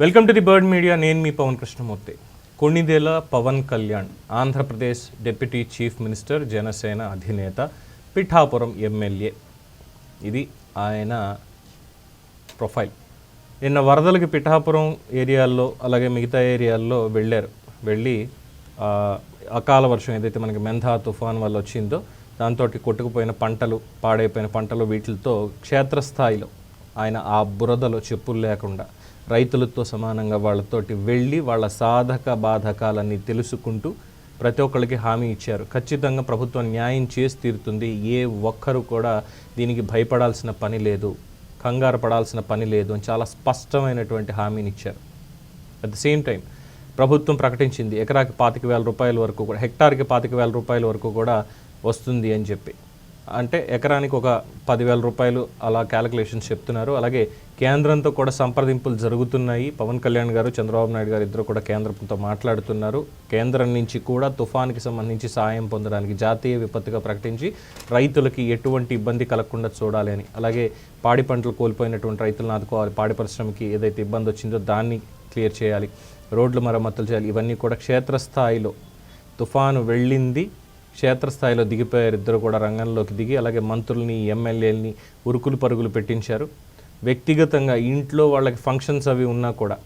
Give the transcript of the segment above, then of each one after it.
Welcome to the Bird Media నేను మీ Pawan Krishnamurthy. Konidela Pawan Kalyan Andhra Pradesh deputy chief minister Janasena అధినేత Pithapuram MLA. ఇది ఆయన profile. నిన్న వరదలకి పిఠాపురం ఏరియాల్లో అలాగే మిగతా ఏరియాల్లో వెళ్ళారు. వెళ్ళి అకాల వర్షం ఏదైతే మనకి మెంధా తుఫాన్ వల్ల వచ్చిందో దాంతో కొట్టుకుపోయిన పంటలు పాడైపోయిన పంటలు వీటితో క్షేత్రస్థాయిలో ఆయన ఆ బురదలో చెప్పులు లేకుండా రైతులతో సమానంగా వాళ్ళతోటి వెళ్ళి వాళ్ళ సాధక బాధకాలన్నీ తెలుసుకుంటూ ప్రతి ఒక్కరికి హామీ ఇచ్చారు. ఖచ్చితంగా ప్రభుత్వం న్యాయం చేసి తీరుతుంది. ఏ ఒక్కరు కూడా దీనికి భయపడాల్సిన పని లేదు కంగారు పడాల్సిన పని లేదు అని చాలా స్పష్టమైనటువంటి హామీని ఇచ్చారు. అట్ ద సేమ్ టైం ప్రభుత్వం ప్రకటించింది ఎకరాకి పాతిక వేల రూపాయల వరకు కూడా హెక్టార్కి పాతిక వేల రూపాయల వరకు కూడా వస్తుంది అని చెప్పి. అంటే ఎకరానికి ఒక పదివేల రూపాయలు అలా క్యాలిక్యులేషన్స్ చెప్తున్నారు. అలాగే కేంద్రంతో కూడా సంప్రదింపులు జరుగుతున్నాయి. పవన్ కళ్యాణ్ గారు చంద్రబాబు నాయుడు గారు ఇద్దరు కూడా కేంద్రంతో మాట్లాడుతున్నారు. కేంద్రం నుంచి కూడా తుఫాన్కి సంబంధించి సాయం పొందడానికి జాతీయ విపత్తుగా ప్రకటించి రైతులకి ఎటువంటి ఇబ్బంది కలగకుండా చూడాలి అని. అలాగే పాడి పంటలు కోల్పోయినటువంటి రైతులను ఆదుకోవాలి పాడి పరిశ్రమకి ఏదైతే ఇబ్బంది వచ్చిందో దాన్ని క్లియర్ చేయాలి. రోడ్లు మరమ్మతులు చేయాలి. ఇవన్నీ కూడా క్షేత్రస్థాయిలో తుఫాను వెళ్ళింది. క్షేత్రస్థాయిలో దిగిపోయారు. ఇద్దరు కూడా రంగంలోకి దిగి అలాగే మంత్రుల్ని ఎమ్మెల్యేలని ఉరుకులు పరుగులు పెట్టించారు. వ్యక్తిగతంగా ఇంట్లో వాళ్ళకి ఫంక్షన్స్ అవి ఉన్నా కూడా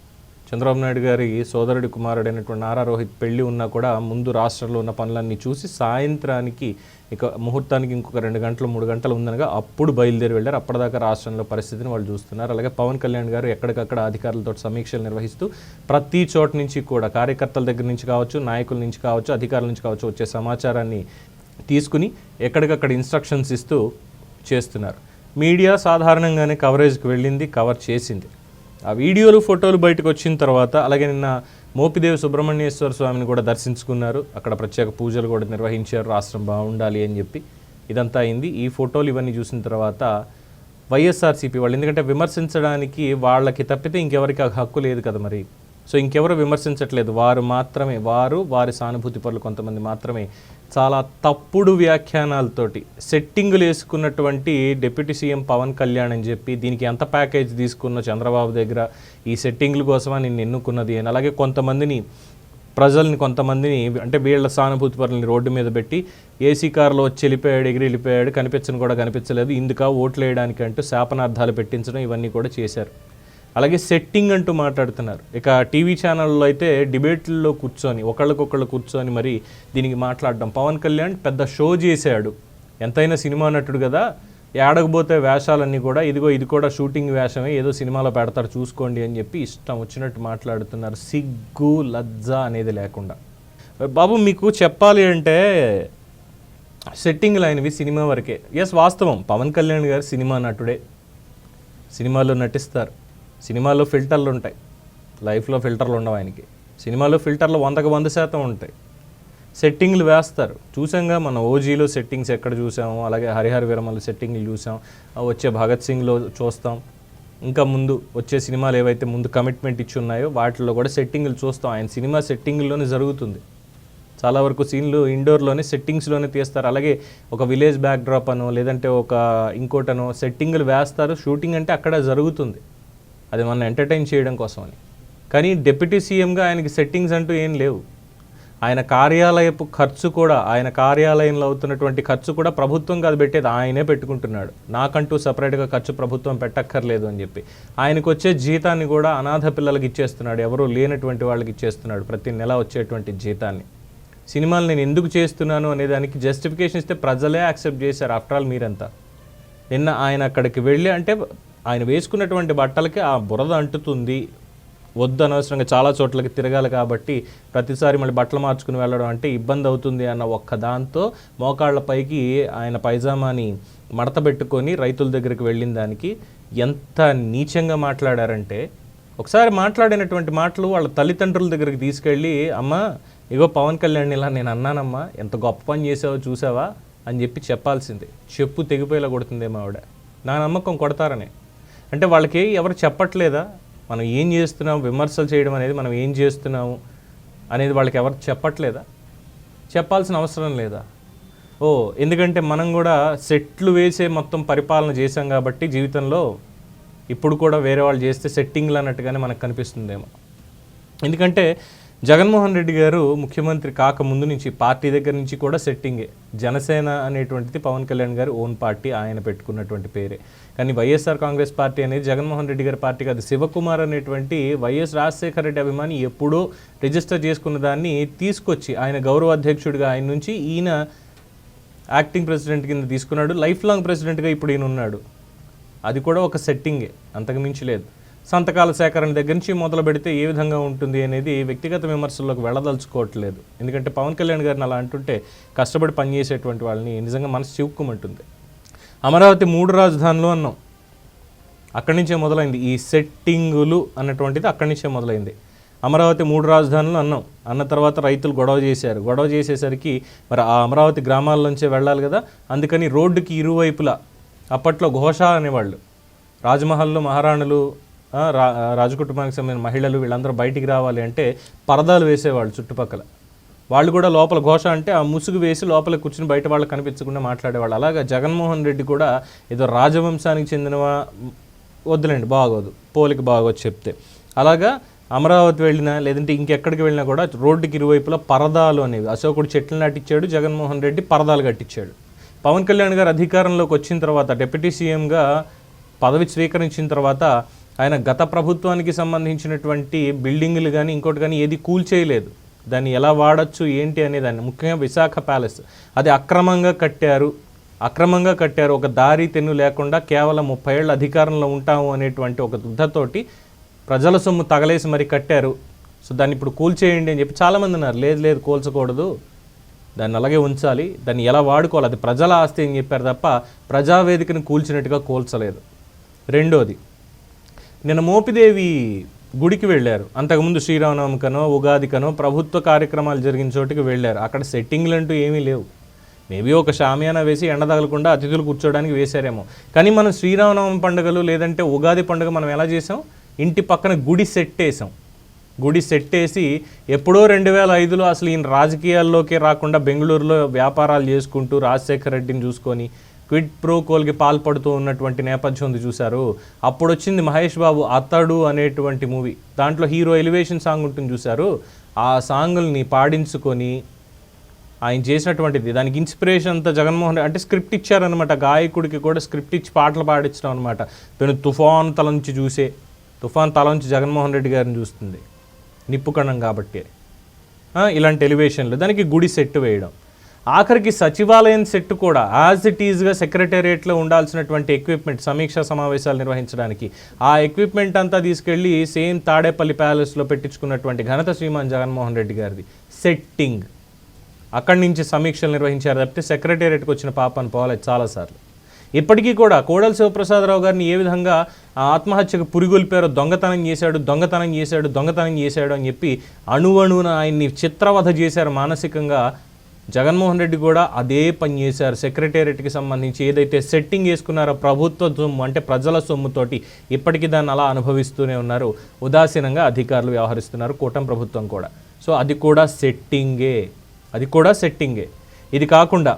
చంద్రబాబు నాయుడు గారి సోదరుడి కుమారుడైనటువంటి నారా రోహిత్ పెళ్ళి ఉన్నా కూడా ముందు రాష్ట్రంలో ఉన్న పనులన్నీ చూసి సాయంత్రానికి ఇక ముహూర్తానికి ఇంకొక రెండు గంటలు మూడు గంటలు ఉందనగా అప్పుడు బయలుదేరి వెళ్ళారు. అప్పటిదాకా రాష్ట్రంలో పరిస్థితిని వాళ్ళు చూస్తున్నారు. అలాగే పవన్ కళ్యాణ్ గారు ఎక్కడికక్కడ అధికారులతో సమీక్షలు నిర్వహిస్తూ ప్రతి చోట నుంచి కూడా కార్యకర్తల దగ్గర నుంచి కావచ్చు నాయకుల నుంచి కావచ్చు అధికారుల నుంచి కావచ్చు వచ్చే సమాచారాన్ని తీసుకుని ఎక్కడికక్కడ ఇన్స్ట్రక్షన్స్ ఇస్తూ చేస్తున్నారు. మీడియా సాధారణంగానే కవరేజ్కి వెళ్ళింది కవర్ చేసింది. ఆ వీడియోలు ఫోటోలు బయటకు వచ్చిన తర్వాత అలాగే నిన్న మోపిదేవి సుబ్రహ్మణ్యేశ్వర స్వామిని కూడా దర్శించుకున్నారు. అక్కడ ప్రత్యేక పూజలు కూడా నిర్వహించారు. రాష్ట్రం బాగుండాలి అని చెప్పి ఇదంతా అయింది. ఈ ఫోటోలు ఇవన్నీ చూసిన తర్వాత వైఎస్ఆర్సీపీ వాళ్ళు ఎందుకంటే విమర్శించడానికి వాళ్ళకి తప్పితే ఇంకెవరికి ఆ హక్కు లేదు కదా మరి. సో ఇంకెవరు విమర్శించట్లేదు. వారు మాత్రమే వారు వారి సానుభూతి పరులు కొంతమంది మాత్రమే. చాలా తప్పుడు వ్యాఖ్యానాలతోటి సెట్టింగులు వేసుకున్నటువంటి డిప్యూటీ సీఎం పవన్ కళ్యాణ్ అని చెప్పి దీనికి ఎంత ప్యాకేజ్ తీసుకున్న చంద్రబాబు దగ్గర ఈ సెట్టింగ్ల కోసమా నేను ఎన్నుకున్నది అని. అలాగే కొంతమందిని ప్రజల్ని కొంతమందిని అంటే వీళ్ళ సానుభూతి పరులని రోడ్డు మీద పెట్టి ఏసీ కారులో వచ్చి వెళ్ళిపోయాడు ఎగిరి వెళ్ళిపోయాడు కనిపించను కూడా కనిపించలేదు ఇందుక ఓట్లు వేయడానికి అంటూ శాపనార్థాలు పెట్టించడం ఇవన్నీ కూడా చేశారు. అలాగే సెట్టింగ్ అంటూ మాట్లాడుతున్నారు. ఇక టీవీ ఛానల్లో అయితే డిబేట్లలో కూర్చొని ఒకళ్ళకొకళ్ళు కూర్చొని మరి దీనికి మాట్లాడడం. పవన్ కళ్యాణ్ పెద్ద షో చేశాడు. ఎంతైనా సినిమా నటుడు కదా. ఏడకపోతే వేషాలన్నీ కూడా ఇదిగో ఇది కూడా షూటింగ్ వేషమే ఏదో సినిమాలో పెడతారు చూసుకోండి అని చెప్పి ఇష్టం వచ్చినట్టు మాట్లాడుతున్నారు. సిగ్గు లజ్జ అనేది లేకుండా. బాబు మీకు చెప్పాలి అంటే సెట్టింగ్లు అయినవి సినిమా వరకే. ఎస్ వాస్తవం. పవన్ కళ్యాణ్ గారు సినిమా నటుడే. సినిమాలో నటిస్తారు. సినిమాలో ఫిల్టర్లు ఉంటాయి. లైఫ్లో ఫిల్టర్లు ఉండవు ఆయనకి. సినిమాలో ఫిల్టర్లు వందకు వంద శాతం ఉంటాయి. సెట్టింగ్లు వేస్తారు. చూసాంగా మన ఓజీలో సెట్టింగ్స్ ఎక్కడ చూసాము అలాగే హరిహర విరమలు సెట్టింగ్లు చూసాం వచ్చే భగత్ సింగ్లో చూస్తాం. ఇంకా ముందు వచ్చే సినిమాలు ఏవైతే ముందు కమిట్మెంట్ ఇచ్చి ఉన్నాయో వాటిలో కూడా సెట్టింగ్లు చూస్తాం. ఆయన సినిమా సెట్టింగ్లోనే జరుగుతుంది. చాలా వరకు సీన్లు ఇండోర్లోనే సెట్టింగ్స్లోనే తీస్తారు. అలాగే ఒక విలేజ్ బ్యాక్డ్రాప్ అనో లేదంటే ఒక ఇంకోటనో సెట్టింగ్లు వేస్తారు. షూటింగ్ అంటే అక్కడ జరుగుతుంది. అది మన ఎంటర్టైన్ చేయడం కోసం అని కానీ డిప్యూటీ సీఎంగా ఆయనకి సెట్టింగ్స్ అంటూ ఏం లేవు. ఆయన కార్యాలయపు ఖర్చు కూడా ఆయన కార్యాలయంలో అవుతున్నటువంటి ఖర్చు కూడా ప్రభుత్వం కాదు పెట్టేది ఆయనే పెట్టుకుంటున్నాడు. నాకంటూ సపరేట్గా ఖర్చు ప్రభుత్వం పెట్టక్కర్లేదు అని చెప్పి. ఆయనకు వచ్చే జీతాన్ని కూడా అనాథ పిల్లలకి ఇచ్చేస్తున్నాడు. ఎవరూ లేనటువంటి వాళ్ళకి ఇచ్చేస్తున్నాడు ప్రతి నెల వచ్చేటువంటి జీతాన్ని. సినిమాలు నేను ఎందుకు చేస్తున్నాను అనే దానికి జస్టిఫికేషన్ ఇస్తే ప్రజలే యాక్సెప్ట్ చేశారు. ఆఫ్టర్ ఆల్ మీరంతా. నిన్న ఆయన అక్కడికి వెళ్ళి అంటే ఆయన వేసుకున్నటువంటి బట్టలకి ఆ బురద అంటుతుంది. వద్దు అనవసరంగా చాలా చోట్లకి తిరగాలి కాబట్టి ప్రతిసారి మళ్ళీ బట్టలు మార్చుకుని వెళ్ళడం అంటే ఇబ్బంది అవుతుంది అన్న ఒక్క దాంతో మోకాళ్ళ పైకి ఆయన పైజామాని మడత పెట్టుకొని రైతుల దగ్గరికి వెళ్ళిన దానికి ఎంత నీచంగా మాట్లాడారంటే ఒకసారి మాట్లాడినటువంటి మాటలు వాళ్ళ తల్లిదండ్రుల దగ్గరికి తీసుకెళ్ళి అమ్మ ఇగో పవన్ కళ్యాణ్ ఇలా నేను అన్నానమ్మా ఎంత గొప్ప పని చేసావో చూసావా? అని చెప్పి చెప్పాల్సిందే. చెప్పు తెగిపోయేలా కొడుతుందేమో ఆవిడ. నా నమ్మకం కొడతారనే. అంటే వాళ్ళకి ఎవరు చెప్పట్లేదా? మనం ఏం చేస్తున్నాం? విమర్శలు చేయడం అనేది మనం ఏం చేస్తున్నాము? అనేది వాళ్ళకి ఎవరు చెప్పట్లేదా? చెప్పాల్సిన అవసరం లేదా? ఓ ఎందుకంటే మనం కూడా సెట్లు వేసే మొత్తం పరిపాలన చేశాం కాబట్టి జీవితంలో ఇప్పుడు కూడా వేరే వాళ్ళు చేస్తే సెట్టింగ్లు అన్నట్టుగానే మనకు కనిపిస్తుందేమో. ఎందుకంటే జగన్మోహన్ రెడ్డి గారు ముఖ్యమంత్రి కాక ముందు నుంచి పార్టీ దగ్గర నుంచి కూడా సెట్టింగే జనసేన అనేటువంటిది పవన్ కళ్యాణ్ గారు ఓన్ పార్టీ ఆయన పెట్టుకున్నటువంటి పేరే. కానీ వైఎస్ఆర్ కాంగ్రెస్ పార్టీ అనేది జగన్మోహన్ రెడ్డి గారి పార్టీ కాదు. శివకుమార్ అనేటువంటి వైఎస్ రాజశేఖర రెడ్డి అభిమాని ఎప్పుడో రిజిస్టర్ చేసుకున్న దాన్ని తీసుకొచ్చి ఆయన గౌరవ అధ్యక్షుడిగా ఆయన నుంచి ఈయన యాక్టింగ్ ప్రెసిడెంట్ కింద తీసుకున్నాడు. లైఫ్ లాంగ్ ప్రెసిడెంట్గా ఇప్పుడు ఈయన ఉన్నాడు. అది కూడా ఒక సెట్టింగే అంతకు మించి లేదు. సంతకాల సేకరణ దగ్గర నుంచి మొదలు పెడితే ఏ విధంగా ఉంటుంది అనేది వ్యక్తిగత విమర్శల్లోకి వెళ్ళదలుచుకోవట్లేదు. ఎందుకంటే పవన్ కళ్యాణ్ గారిని అలా అంటుంటే కష్టపడి పనిచేసేటువంటి వాళ్ళని నిజంగా మనసు చివుక్కుమంటుంది. అమరావతి మూడు రాజధానులు అన్నాం. అక్కడి నుంచే మొదలైంది. ఈ సెట్టింగులు అన్నటువంటిది అక్కడి నుంచే మొదలైంది. అమరావతి మూడు రాజధానులు అన్నాం. అన్న తర్వాత రైతులు గొడవ చేశారు. గొడవ చేసేసరికి మరి ఆ అమరావతి గ్రామాల్లోంచే వెళ్ళాలి కదా? అందుకని రోడ్డుకి ఇరువైపులా అప్పట్లో ఘోష అనేవాళ్ళు. రాజమహల్లో మహారాణులు రాజకుటుంబానికి సంబంధించిన మహిళలు వీళ్ళందరూ బయటికి రావాలి అంటే పరదాలు వేసేవాళ్ళు చుట్టుపక్కల. వాళ్ళు కూడా లోపల ఘోష అంటే ఆ ముసుగు వేసి లోపల కూర్చుని బయట వాళ్ళు కనిపించకుండా మాట్లాడేవాళ్ళు. అలాగా జగన్మోహన్ రెడ్డి కూడా ఏదో రాజవంశానికి చెందినవా వద్దులేండి బాగోదు పోలికి బాగోదు చెప్తే. అలాగా అమరావతి వెళ్ళినా లేదంటే ఇంకెక్కడికి వెళ్ళినా కూడా రోడ్డుకి ఇరువైపులా పరదాలు అనేవి. అశోకుడు చెట్లు నాటిచ్చాడు జగన్మోహన్ రెడ్డి పరదాలు కట్టించాడు పవన్ కళ్యాణ్ గారు అధికారంలోకి వచ్చిన తర్వాత డిప్యూటీ సీఎంగా పదవి స్వీకరించిన తర్వాత ఆయన గత ప్రభుత్వానికి సంబంధించినటువంటి బిల్డింగ్లు కానీ ఇంకోటి కానీ ఏది కూల్చేయలేదు దాన్ని ఎలా వాడచ్చు ఏంటి అనే దాన్ని ముఖ్యంగా విశాఖ ప్యాలెస్. అది అక్రమంగా కట్టారు. అక్రమంగా కట్టారు. ఒక దారి తెన్ను లేకుండా కేవలం ముప్పై ఏళ్ళ అధికారంలో ఉంటాము అనేటువంటి ఒక దుద్ధతోటి ప్రజల సొమ్ము తగలేసి మరి కట్టారు. సో దాన్ని ఇప్పుడు కూల్చేయండి అని చెప్పి చాలామంది ఉన్నారు లేదు లేదు కూల్చకూడదు. దాన్ని అలాగే ఉంచాలి. దాన్ని ఎలా వాడుకోవాలి? అది ప్రజల ఆస్తి అని చెప్పారు తప్ప ప్రజావేదికను కూల్చినట్టుగా కూల్చలేదు. రెండోది నిన్న మోపిదేవి గుడికి వెళ్ళారు. అంతకుముందు శ్రీరామనవమికనో ఉగాదికనో ప్రభుత్వ కార్యక్రమాలు జరిగిన చోటికి వెళ్ళారు. అక్కడ సెట్టింగ్లు అంటూ ఏమీ లేవు. మేబీ ఒక షామియానా వేసి ఎండ తగలకుండా అతిథులు కూర్చోడానికి వేశారేమో. కానీ మనం శ్రీరామనవమి పండుగలు లేదంటే ఉగాది పండుగ మనం ఎలా చేసాం? ఇంటి పక్కన గుడి సెట్ వేసాం గుడి సెట్ వేసి ఎప్పుడో రెండు వేల ఐదులో అసలు ఈయన రాజకీయాల్లోకే రాకుండా బెంగళూరులో వ్యాపారాలు చేసుకుంటూ రాజశేఖర రెడ్డిని చూసుకొని క్విడ్ ప్రో కోల్కి పాల్పడుతూ ఉన్నటువంటి నేపథ్యం ఉంది చూశారు. అప్పుడు వచ్చింది మహేష్ బాబు అతడు అనేటువంటి మూవీ. దాంట్లో హీరో ఎలివేషన్ సాంగ్ ఉంటుంది చూశారు. ఆ సాంగుల్ని పాడించుకొని ఆయన చేసినటువంటిది. దానికి ఇన్స్పిరేషన్ అంతా జగన్మోహన్ అంటే స్క్రిప్ట్ ఇచ్చారనమాట గాయకుడికి కూడా స్క్రిప్ట్ ఇచ్చి పాటలు పాడించడం అనమాట పెను తుఫాన్ తల నుంచి చూసే తుఫాన్ తల నుంచి జగన్మోహన్ రెడ్డి గారిని చూస్తుంది. నిప్పుకణం కాబట్టి. ఇలాంటి ఎలివేషన్లు. దానికి గుడి సెట్ వేయడం. ఆఖరికి సచివాలయం సెట్ కూడా యాజ్ ఇట్ ఈజ్గా సెక్రటేరియట్లో ఉండాల్సినటువంటి ఎక్విప్మెంట్ సమీక్షా సమావేశాలు నిర్వహించడానికి ఆ ఎక్విప్మెంట్ అంతా తీసుకెళ్ళి సేమ్ తాడేపల్లి ప్యాలెస్లో పెట్టించుకున్నటువంటి ఘనత శ్రీమాన్ జగన్మోహన్ రెడ్డి గారిది. సెట్టింగ్ అక్కడి నుంచి సమీక్షలు నిర్వహించారు తప్పితే సెక్రటేరియట్కి వచ్చిన పాపను పోలేదు చాలాసార్లు. ఇప్పటికీ కూడా కోడల శివప్రసాదరావు గారిని ఏ విధంగా ఆత్మహత్యకు పురిగొల్పారో దొంగతనం చేశాడు దొంగతనం చేశాడు దొంగతనం చేశాడు అని చెప్పి అణువణువున ఆయన్ని చిత్రవధ చేశారు మానసికంగా జగన్మోహన్ రెడ్డి కూడా అదే పని చేశారు. సెక్రటేరియట్కి సంబంధించి ఏదైతే సెట్టింగ్ వేసుకున్నారో ప్రభుత్వ సొమ్ము అంటే ప్రజల సొమ్ముతోటి ఇప్పటికీ దాన్ని అలా అనుభవిస్తూనే ఉన్నారు. ఉదాసీనంగా అధికారులు వ్యవహరిస్తున్నారు కూటమి ప్రభుత్వం కూడా. సో అది కూడా సెట్టింగే. అది కూడా సెట్టింగే. ఇది కాకుండా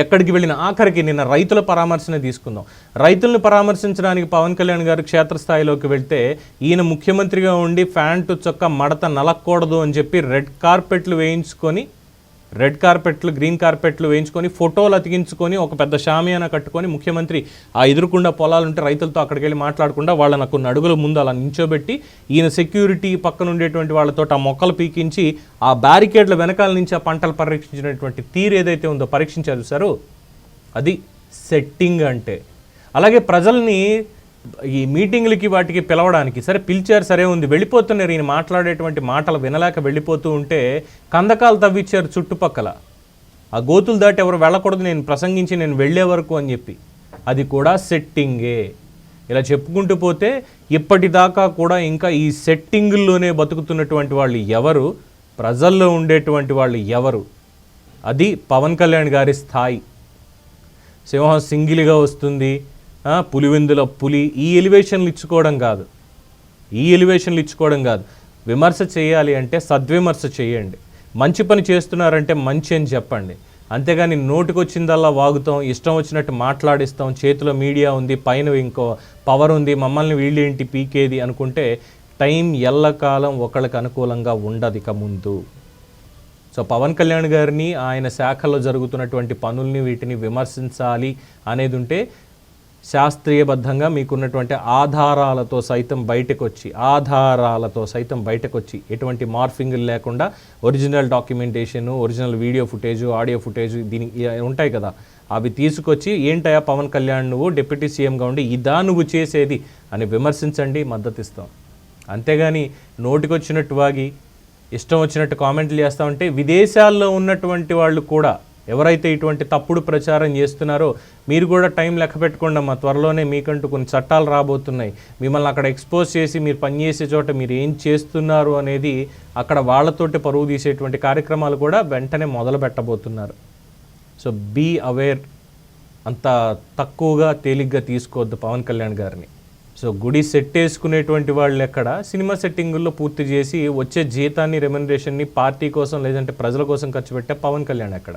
ఎక్కడికి వెళ్ళిన ఆఖరికి నిన్న రైతుల పరామర్శనే తీసుకుందాం. రైతులను పరామర్శించడానికి పవన్ కళ్యాణ్ గారు క్షేత్రస్థాయిలోకి వెళ్తే ఈయన ముఖ్యమంత్రిగా ఉండి ప్యాంటు చొక్క మడత నలక్కూడదు అని చెప్పి రెడ్ కార్పెట్లు వేయించుకొని రెడ్ కార్పెట్లు గ్రీన్ కార్పెట్లు వేయించుకొని ఫోటోలు అతికించుకొని ఒక పెద్ద షామియానా కట్టుకొని ముఖ్యమంత్రి ఆ ఎదురుకుండా పొలాలు ఉంటే రైతులతో అక్కడికి వెళ్ళి మాట్లాడకుండా వాళ్ళని కొన్ని అడుగుల ముందు అలా నించోబెట్టి ఈయన సెక్యూరిటీ పక్కన ఉండేటువంటి వాళ్ళతో ఆ మొక్కలు పీకించి ఆ బ్యారికేడ్ల వెనకాల నుంచి ఆ పంటలు పరీక్షించినటువంటి తీరు ఏదైతే ఉందో పరీక్షించారు సారు అది సెట్టింగ్ అంటే. అలాగే ప్రజల్ని ఈ మీటింగ్లకి వాటికి పిలవడానికి సరే పిలిచారు సరే ఉంది వెళ్ళిపోతున్నారు ఈయన మాట్లాడేటువంటి మాటలు వినలేక వెళ్ళిపోతూ ఉంటే కందకాలు తవ్విచ్చారు చుట్టుపక్కల. ఆ గోతులు దాటి ఎవరు వెళ్ళకూడదు నేను ప్రసంగించి నేను వెళ్ళే వరకు అని చెప్పి. అది కూడా సెట్టింగే. ఇలా చెప్పుకుంటూ పోతే ఇప్పటిదాకా కూడా ఇంకా ఈ సెట్టింగుల్లోనే బతుకుతున్నటువంటి వాళ్ళు ఎవరు ప్రజల్లో ఉండేటువంటి వాళ్ళు ఎవరు? అది పవన్ కళ్యాణ్ గారి స్థాయి. సింహం సింగిల్గా వస్తుంది పులివెందుల పులి ఈ ఎలివేషన్లు ఇచ్చుకోవడం కాదు. ఈ ఎలివేషన్లు ఇచ్చుకోవడం కాదు. విమర్శ చేయాలి అంటే సద్విమర్శ చేయండి. మంచి పని చేస్తున్నారంటే మంచి అని చెప్పండి. అంతేగాని నోటికొచ్చిందల్లా వాగుతాం ఇష్టం వచ్చినట్టు మాట్లాడిస్తాం చేతిలో మీడియా ఉంది పైన ఇంకో పవర్ ఉంది మమ్మల్ని వీళ్ళేంటి పీకేది అనుకుంటే టైం ఎల్లకాలం ఒకళ్ళకి అనుకూలంగా ఉండదు ఇక ముందు. సో పవన్ కళ్యాణ్ గారిని ఆయన శాఖలో జరుగుతున్నటువంటి పనుల్ని వీటిని విమర్శించాలి అనేది ఉంటే శాస్త్రీయబద్ధంగా మీకున్నటువంటి ఆధారాలతో సైతం బయటకు వచ్చి ఆధారాలతో సైతం బయటకు వచ్చి ఎటువంటి మార్ఫింగులు లేకుండా original documentation original video footage audio footage దీనికి ఉంటాయి కదా. అవి తీసుకొచ్చి ఏంటయా పవన్ కళ్యాణ్ నువ్వు డిప్యూటీ సీఎంగా ఉండి ఇదా నువ్వు చేసేది అని విమర్శించండి మద్దతిస్తాం. అంతేగాని నోటికొచ్చినట్టు వాగి ఇష్టం వచ్చినట్టు కామెంట్లు చేస్తామంటే విదేశాల్లో ఉన్నటువంటి వాళ్ళు కూడా ఎవరైతే ఇటువంటి తప్పుడు ప్రచారం చేస్తున్నారో మీరు కూడా టైం లెక్క పెట్టుకోండి అమ్మా త్వరలోనే మీకంటూ కొన్ని చట్టాలు రాబోతున్నాయి. మిమ్మల్ని అక్కడ ఎక్స్పోజ్ చేసి మీరు పనిచేసే చోట మీరు ఏం చేస్తున్నారు అనేది అక్కడ వాళ్ళతోటి పరువు తీసేటువంటి కార్యక్రమాలు కూడా వెంటనే మొదలు పెట్టబోతున్నారు. సో బీ అవేర్ అంత తక్కువగా తేలిగ్గా తీసుకోవద్దు పవన్ కళ్యాణ్ గారిని. సో గుడి సెట్ వేసుకునేటువంటి వాళ్ళు ఎక్కడ? సినిమా సెట్టింగుల్లో పూర్తి చేసి వచ్చే జీతాన్ని రెమ్యునరేషన్ని పార్టీ కోసం లేదంటే ప్రజల కోసం ఖర్చు పెట్టే పవన్ కళ్యాణ్ ఎక్కడ?